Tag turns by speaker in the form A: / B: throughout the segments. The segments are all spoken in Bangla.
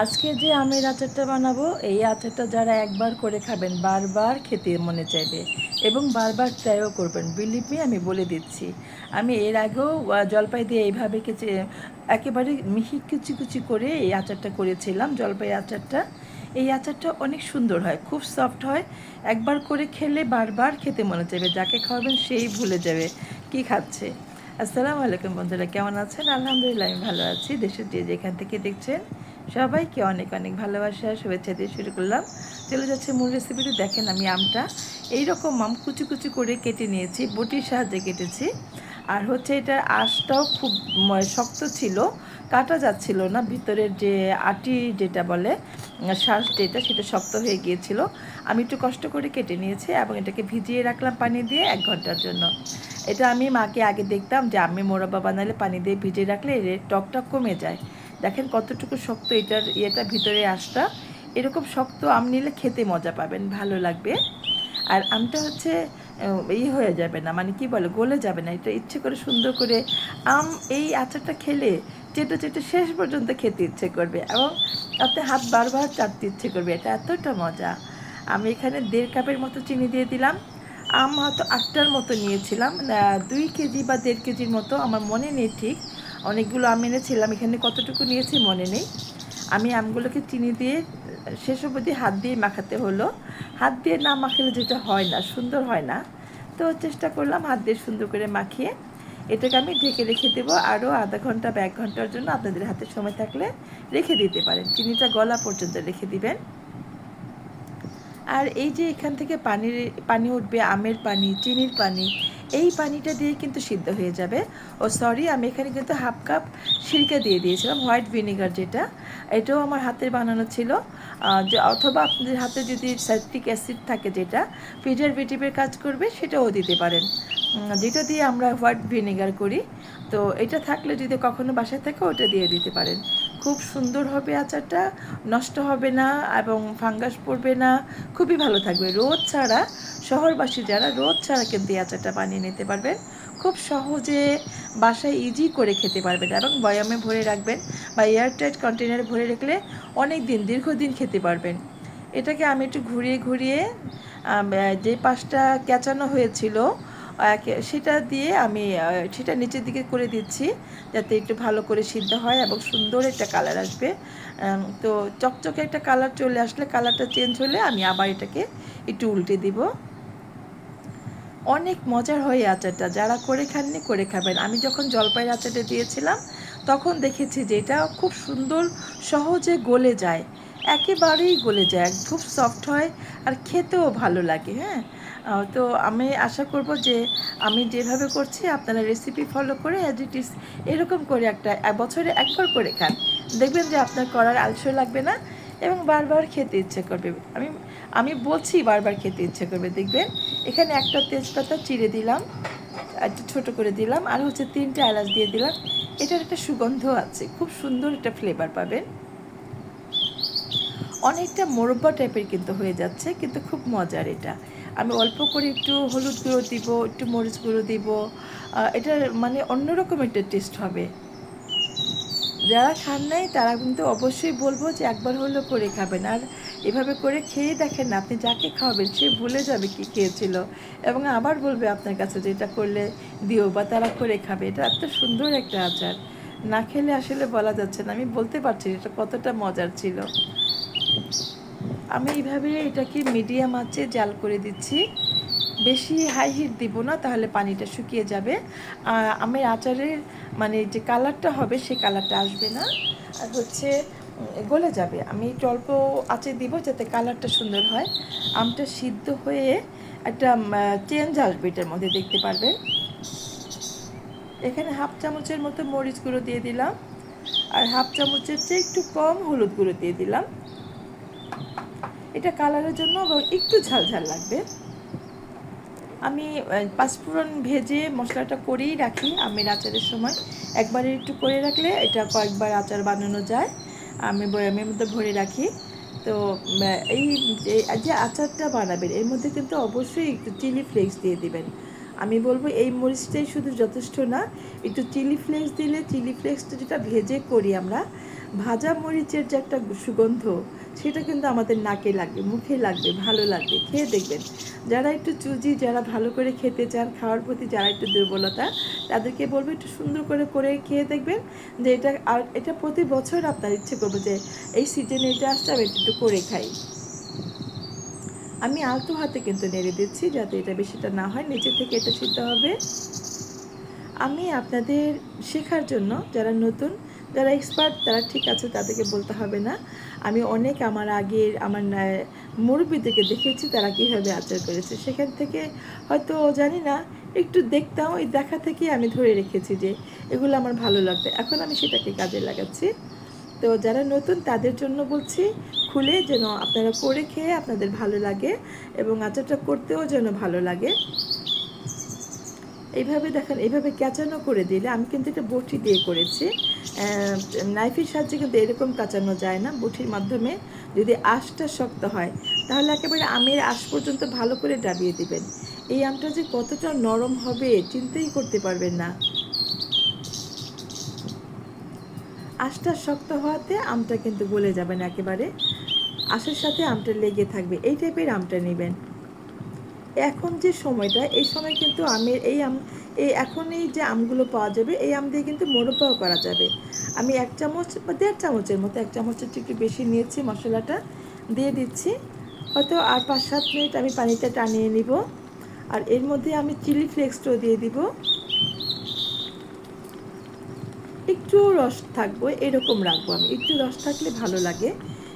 A: আজকে যে আমের আচারটা বানাবো, এই আচারটা যারা একবার করে খাবেন, বারবার খেতে মনে চাইবে এবং বারবার ট্রাইও করবেন। বিলিভ মি আমি বলে দিচ্ছি। আমি এর আগেও জলপাই দিয়ে এইভাবে কেচে, একেবারে মিহি কুচি কুচি করে এই আচারটা করেছিলাম। জলপাই আচারটা, এই আচারটা অনেক সুন্দর হয়, খুব সফট হয়। একবার করে খেলে বারবার খেতে মনে চাইবে, যাকে খাওয়াবেন সেই ভুলে যাবে কি খাচ্ছে। আসসালামু আলাইকুম বন্ধুরা, কেমন আছেন? আলহামদুলিল্লাহ, আমি ভালো আছি। দেশের যে যেখান থেকে দেখছেন সবাইকে অনেক অনেক ভালোবাসা, শুভেচ্ছা দিয়ে শুরু করলাম। চলে যাচ্ছে মূল রেসিপিটি দেখেন আমি আমটা এই রকম আম কুচি কুচি করে কেটে নিয়েছি, বটির সাহায্যে কেটেছি। আর হচ্ছে এটার আঁশটাও খুব শক্ত ছিল, কাটা যাচ্ছিল না। ভিতরের যে আটি যেটা বলে, শ্বাস যেটা, সেটা শক্ত হয়ে গিয়েছিল। আমি একটু কষ্ট করে কেটে নিয়েছি এবং এটাকে ভিজিয়ে রাখলাম পানি দিয়ে এক ঘণ্টার জন্য। এটা আমি মাকে আগে দেখতাম যে আমি মোরব্বা বানালে পানি দিয়ে ভিজিয়ে রাখলে এর টকটা কমে যায়। দেখেন কতটুকু শক্ত এটার ইয়েটা ভিতরে আঁশটা। এরকম শক্ত আম নিলে খেতে মজা পাবেন, ভালো লাগবে। আর আমটা হচ্ছে ই হয়ে যাবে না মানে কি বলে, গলে যাবে না। এটা ইচ্ছে করে সুন্দর করে আম এই আচারটা খেলে চেটে চেটে শেষ পর্যন্ত খেতে ইচ্ছে করবে এবং আপনি হাত বারবার চাটতে ইচ্ছে করবে। এটা এতটা মজা। আমি এখানে দেড় কাপের মতো চিনি দিয়ে দিলাম। আম হয়তো আটটার মতো নিয়েছিলাম দুই কেজি বা দেড় কেজির মতো, আমার মনে নেই ঠিক। অনেকগুলো আম এনেছিলাম, এখানে কতটুকু নিয়েছি মনে নেই। আমি আমগুলোকে চিনি দিয়ে, শেষ অবধি হাত দিয়ে মাখাতে হলো। হাত দিয়ে না মাখালে যেটা হয় না, সুন্দর হয় না। তো চেষ্টা করলাম হাত দিয়ে সুন্দর করে মাখিয়ে। এটাকে আমি ঢেকে রেখে দেবো। আরও আধা ঘণ্টা বা এক ঘণ্টার জন্য আপনাদের হাতে সময় থাকলে রেখে দিতে পারেন। চিনিটা গলা পর্যন্ত রেখে দিবেন। আর এই যে এখান থেকে পানির, পানি উঠবে, আমের পানি, চিনির পানি এই পানিটা দিয়ে কিন্তু সিদ্ধ হয়ে যাবে। ও সরি, আমি এখানে কিন্তু হাফ কাপ সিরকা দিয়ে দিয়েছিলাম, হোয়াইট ভিনেগার যেটা। এটাও আমার হাতের বানানো ছিল। যে অথবা আপনাদের হাতে যদি সাইট্রিক অ্যাসিড থাকে যেটা, প্রিজারভেটিভের কাজ করবে, সেটাও দিতে পারেন। যেটা দিয়ে আমরা হোয়াইট ভিনেগার করি। তো এটা থাকলে যদি কখনো বাসায় থাকে, ওটা দিয়ে দিতে পারেন। খুব সুন্দর হবে আচারটা, নষ্ট হবে না এবং ফাঙ্গাস পড়বে না। খুবই ভালো থাকবে। রোদ ছাড়া শহরবাসী যারা রোদ ছাড়া কিন্তু এই আচারটা বানিয়ে নিতে পারবেন, খুব সহজে বাসায় ইজি করে খেতে পারবেন এবং বয়ামে ভরে রাখবেন বা এয়ারটাইট কন্টেনারে ভরে রাখলে অনেক দিন, দীর্ঘদিন খেতে পারবেন। এটাকে আমি একটু ঘুরিয়ে ঘুরিয়ে যে পাশটা কেচানো হয়েছিল সেটা দিয়ে আমি সেটা নিচের দিকে করে দিচ্ছি যাতে একটু ভালো করে সিদ্ধ হয় এবং সুন্দর একটা কালার আসবে। তো চকচকে একটা কালার চলে আসলে কালারটা চেঞ্জ হলে আমি আবার এটাকে একটু উল্টে দিব। অনেক মজার হয় আচারটা। যারা করে খাননি, করে খাবেন। আমি যখন জলপাইয়ের আচারটা দিয়েছিলাম, তখন দেখেছি যে এটা খুব সুন্দর, সহজে গলে যায়। একেবারেই গলে যায় খুব সফট হয় আর খেতেও ভালো লাগে হ্যাঁ? তো আমি আশা করব যে আমি যেভাবে করছি, আপনারা রেসিপি ফলো করে অ্যাজ ইট ইস এরকম করে একটা এক বছরে একবার করে খান। দেখবেন যে আপনার করার আলস্য লাগবে না এবং বারবার খেতে ইচ্ছে করবে। আমি আমি বলছি বারবার খেতে ইচ্ছে করবে, দেখবেন? এখানে একটা তেজপাতা চিড়ে দিলাম একটু ছোট করে দিলাম, আর হচ্ছে তিনটে এলাচ দিয়ে দিলাম। এটার একটা সুগন্ধ আছে, খুব সুন্দর একটা ফ্লেভার পাবেন। অনেকটা মোরব্বা টাইপের কিন্তু হয়ে যাচ্ছে, কিন্তু খুব মজার এটা। আমি অল্প করে একটু হলুদ গুঁড়ো দিব, একটু মরিচ গুঁড়ো দিব এটার মানে অন্যরকম একটা টেস্ট হবে। যারা খান নাই, তারা কিন্তু অবশ্যই বলব যে একবার হলেও করে খাবেন। আর এভাবে করে খেয়ে দেখেন না, আপনি যাকে খাওয়াবেন সে ভুলে যাবে কি খেয়েছিল। এবং আবার বলবে আপনার কাছে যে এটা করলে দিও বা তারা করে খাবে। এটা এত সুন্দর একটা আচার। না খেলে আসলে বলা যাচ্ছে না। আমি বলতে পারছি এটা কতটা মজার ছিল। আমি এইভাবে এটাকে মিডিয়াম আঁচে জাল করে দিচ্ছি। বেশি হাই হিট দিব না, তাহলে পানিটা শুকিয়ে যাবে। আমের আচারের মানে যে কালারটা হবে সেই কালারটা আসবে না। আর হচ্ছে গলে যাবে। আমি একটু অল্প আঁচে দিব যাতে কালারটা সুন্দর হয়। আমটা সিদ্ধ হয়ে একটা চেঞ্জ আসবে এটার মধ্যে, দেখতে পারবেন। এখানে হাফ চামচের মতো মরিচ গুঁড়ো দিয়ে দিলাম। আর হাফ চামচের চেয়ে একটু কম হলুদ গুঁড়ো দিয়ে দিলাম। এটা কালারের জন্য একটু ঝাল ঝাল লাগবে। আমি পাঁচফোড়ন ভেজে মশলাটা করেই রাখি। আমের আচারের সময় একবারে একটু করে রাখলে এটা কয়েকবার আচার বানানো যায়। আমি বয়ামের মধ্যে ভরে রাখি। তো এই যে আচারটা বানাবেন, এর মধ্যে কিন্তু অবশ্যই একটু চিলি ফ্লেক্স দিয়ে দিবেন। আমি বলব এই মরিচটাই শুধু যথেষ্ট না, একটু চিলি ফ্লেক্স দিলে, চিলি ফ্লেক্সটা যেটা ভেজে করি আমরা, ভাজা মরিচের যে একটা সুগন্ধ সেটা কিন্তু আমাদের নাকে লাগবে মুখে লাগবে, ভালো লাগবে। খেয়ে দেখবেন। যারা একটু চুজি, যারা ভালো করে খেতে চান, খাওয়ার প্রতি যারা একটু দুর্বলতা, তাদেরকে বলব একটু সুন্দর করে করে খেয়ে দেখবেন যে এটা আর এটা প্রতি বছর আপনার ইচ্ছে করবে যে এই সিজনে এটা আসছে, আমি একটু করে খাই। আমি আলতো হাতে কিন্তু নেড়ে দিচ্ছি যাতে এটা বেশিটা না হয়, নিচে থেকে এটা সিদ্ধ হবে। আমি আপনাদের শেখার জন্য, যারা নতুন, যারা এক্সপার্ট তারা ঠিক আছে, তাদেরকে বলতে হবে না। আমি অনেক আমার আগের আমার মুরব্বীদেরকে দেখেছি, তারা কীভাবে আচার করেছে। সেখান থেকে হয়তো জানি না, একটু দেখতাম, ওই দেখা থেকে আমি ধরে রেখেছি যে এগুলো আমার ভালো লাগবে। এখন আমি সেটাকে কাজে লাগাচ্ছি। তো যারা নতুন, তাদের জন্য বলছি, খুলে যেন আপনারা করে খেয়ে আপনাদের ভালো লাগে এবং আচারটা করতেও যেন ভালো লাগে। এইভাবে দেখেন, এইভাবে ক্যাচানো করে দিলে আমি কিন্তু এটা বটি দিয়ে করেছি। নাইফের সাহায্যে কিন্তু এরকম কাচানো যায় না। বটির মাধ্যমে যদি আঁশটা শক্ত হয়, তাহলে একেবারে আমের আঁশ পর্যন্ত ভালো করে ডাবিয়ে দিবেন। এই আমটা যে কতটা নরম হবে, চিন্তাই করতে পারবেন না। আঁশটা শক্ত হওয়াতে আমটা কিন্তু গলে যাবে না একেবারে। আঁশের সাথে আমটা লেগে থাকবে। এই টাইপের আমটা নেবেন। এখন যে সময়টা, এই সময় কিন্তু আমের এই আম, এই এখন এই যে আমগুলো পাওয়া যাবে, এই আম দিয়ে কিন্তু মোরব্বাও করা যাবে। আমি এক চামচ বা দেড় চামচের মতো, এক চামচের একটু বেশি নিয়েছি মশলাটা, দিয়ে দিচ্ছি। হয়তো আর পাঁচ সাত মিনিট আমি পানিটা টানিয়ে নিব। আর এর মধ্যে আমি চিলি ফ্লেক্সটাও দিয়ে দিব। একটু রস থাকব, এরকম রাখব আমি। একটু রস থাকলে ভালো লাগে।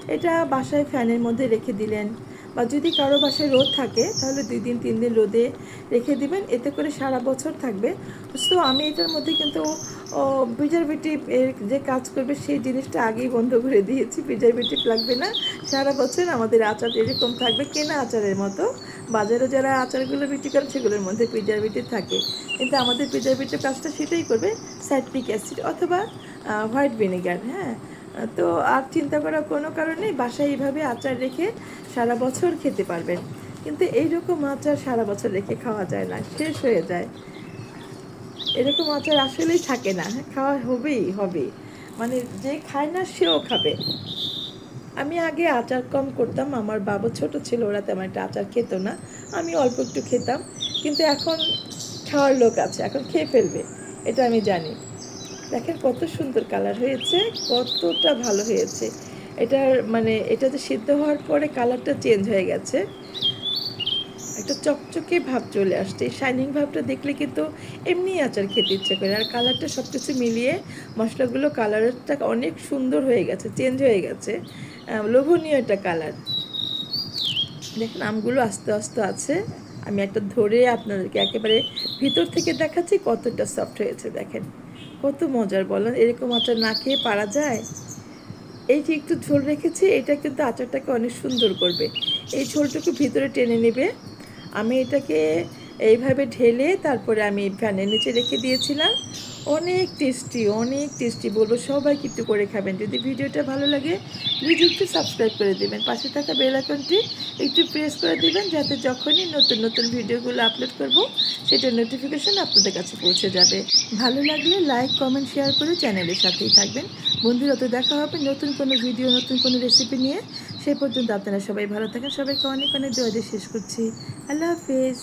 A: এটা বাসায় ফ্যানের মধ্যে রেখে দিলেন। বা যদি কারও বাসায় রোদ থাকে, তাহলে দুই দিন, তিন দিন রোদে রেখে দিবেন। এতে করে সারা বছর থাকবে। তো আমি এটার মধ্যে কিন্তু প্রিজারভেটিভ এর যে কাজ করবে, সেই জিনিসটা আগেই বন্ধ করে দিয়েছি। প্রিজারভেটিভ লাগবে না। সারা বছর আমাদের আচার এরকম থাকবে, কেনা আচারের মতো। বাজারে যারা আচারগুলো বিক্রি করে সেগুলোর মধ্যে প্রিজারভেটিভ থাকে। কিন্তু আমাদের প্রিজারভেটিভ কাজটা সেটাই করবে, সাইট্রিক অ্যাসিড অথবা হোয়াইট ভিনেগার হ্যাঁ? তো আর চিন্তা করার কোনো কারণেই বাসায় এইভাবে আচার রেখে সারা বছর খেতে পারবেন। কিন্তু এইরকম আচার সারা বছর রেখে খাওয়া যায় না, শেষ হয়ে যায়। এরকম আচার আসলেই থাকে না, খাওয়া হবেই, হবে। মানে যে খায় না, সেও খাবে। আমি আগে আচার কম করতাম, আমার বাবা ছোট ছিল, ওরা তেমন একটা আচার খেত না। আমি অল্প একটু খেতাম, কিন্তু এখন খাওয়ার লোক আছে, এখন খেয়ে ফেলবে, এটা আমি জানি। দেখেন কত সুন্দর কালার হয়েছে, কতটা ভালো হয়েছে। এটার মানে এটা যে সিদ্ধ হওয়ার পরে কালারটা চেঞ্জ হয়ে গেছে। একটা চকচকে ভাব চলে আসছে। এই শাইনিং ভাবটা দেখলে কিন্তু এমনি আচার খেতে ইচ্ছে করে। আর কালারটা সব কিছু মিলিয়ে মশলাগুলো কালারটা অনেক সুন্দর হয়ে গেছে, চেঞ্জ হয়ে গেছে। লোভনীয় একটা কালার। দেখেন, আমগুলো আস্তে আস্তে আছে। আমি একটা ধরে আপনাদেরকে একেবারে ভিতর থেকে দেখাচ্ছি কতটা সফট হয়েছে, দেখেন। কত মজার বলেন, এরকম আচার না খেয়ে পারা যায়? এই যে একটু ঝোল রেখেছি, এটা কিন্তু আচারটাকে অনেক সুন্দর করবে। এই ঝোলটুকু ভিতরে টেনে নেবে। আমি এটাকে এইভাবে ঢেলে তারপরে আমি ফ্যানের নিচে রেখে দিয়েছিলাম। অনেক টেস্টি অনেক টেস্টি বলব সবাইকে একটু করে খাবেন। যদি ভিডিওটা ভালো লাগে প্লিজ একটু সাবস্ক্রাইব করে দেবেন। পাশে থাকা বেল একটু প্রেস করে দিবেন, যাতে যখনই নতুন নতুন ভিডিওগুলো আপলোড করব, সেটার নোটিফিকেশন আপনাদের কাছে পৌঁছে যাবে। ভালো লাগলে লাইক কমেন্ট শেয়ার করে চ্যানেলের সাথেই থাকবেন। বন্ধুরা, তো দেখা হবে নতুন কোনো ভিডিও নতুন কোনো রেসিপি নিয়ে। সেই পর্যন্ত আপনারা সবাই ভালো থাকেন। সবাইকে অনেক অনেক দিয়ে শেষ করছি। আল্লাহ হাফেজ।